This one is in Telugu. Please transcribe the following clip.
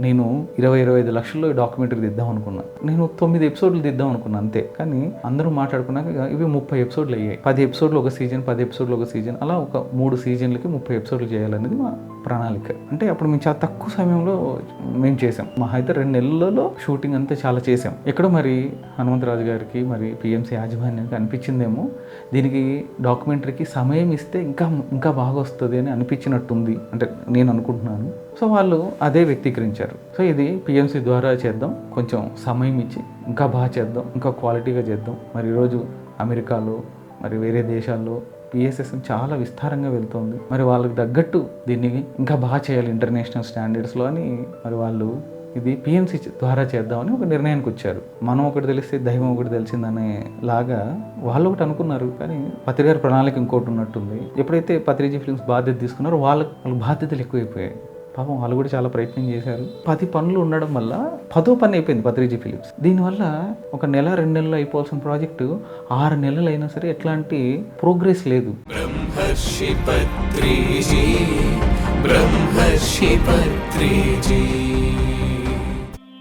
నేను ఇరవై ఇరవై ఐదు లక్షల్లో డాక్యుమెంటరీ దిద్దాం అనుకున్నా. నేను తొమ్మిది ఎపిసోడ్లు దిద్దాం అనుకున్నా అంతే. కానీ అందరూ మాట్లాడుకున్నాక ఇవి ముప్పై ఎపిసోడ్లు అయ్యాయి. పది ఎపిసోడ్లు ఒక సీజన్ పది ఎపిసోడ్లు ఒక సీజన్ అలా ఒక మూడు సీజన్లకి ముప్పై ఎపిసోడ్లు చేయాలనేది మా ప్రణాళిక. అంటే అప్పుడు మేము చాలా తక్కువ సమయంలో మేము చేసాం. మా అయితే రెండు నెలలలో షూటింగ్ అంతా చాలా చేసాం. ఎక్కడో మరి హనుమంతరాజు గారికి మరి పిఎంసీ యాజమాన్యానికి అనిపించిందేమో. దీనికి డాక్యుమెంటరీకి సమయం ఇస్తే ఇంకా ఇంకా బాగా వస్తుంది అని అనిపించినట్టుంది. అంటే నేను అనుకుంటున్నాను. సో వాళ్ళు అదే వ్యక్తీకరించారు. సో ఇది పిఎంసీ ద్వారా చేద్దాం. కొంచెం సమయం ఇచ్చి ఇంకా బాగా చేద్దాం. ఇంకా క్వాలిటీగా చేద్దాం. మరి ఈరోజు అమెరికాలో మరి వేరే దేశాల్లో పిఎస్ఎస్ చాలా విస్తారంగా వెళ్తుంది. మరి వాళ్ళకి తగ్గట్టు దీన్ని ఇంకా బాగా చేయాలి ఇంటర్నేషనల్ స్టాండర్డ్స్లో అని మరి వాళ్ళు ఇది పిఎంసీ ద్వారా చేద్దామని ఒక నిర్ణయానికి వచ్చారు. మనం ఒకటి తెలిస్తే దైవం ఒకటి తెలిసిందనే లాగా వాళ్ళు ఒకటి అనుకున్నారు. కానీ పత్రికారి ప్రణాళిక ఇంకోటి ఉన్నట్టుంది. ఎప్పుడైతే పత్రిజీ ఫిల్మ్స్ బాధ్యత తీసుకున్నారో వాళ్ళకి వాళ్ళ బాధ్యతలు ఎక్కువైపోయాయి. పాపం వాళ్ళు కూడా చాలా ప్రయత్నం చేశారు. పది పనులు ఉండడం వల్ల పదో పని అయిపోయింది భద్రీజీ ఫిలిప్స్. దీనివల్ల ఒక నెల రెండు నెలలు అయిపోవాల్సిన ప్రాజెక్టు ఆరు నెలలు అయినా సరే ఎట్లాంటి ప్రోగ్రెస్ లేదు. బ్రహ్మర్షి పత్రిజీ బ్రహ్మర్షి పత్రిజీ.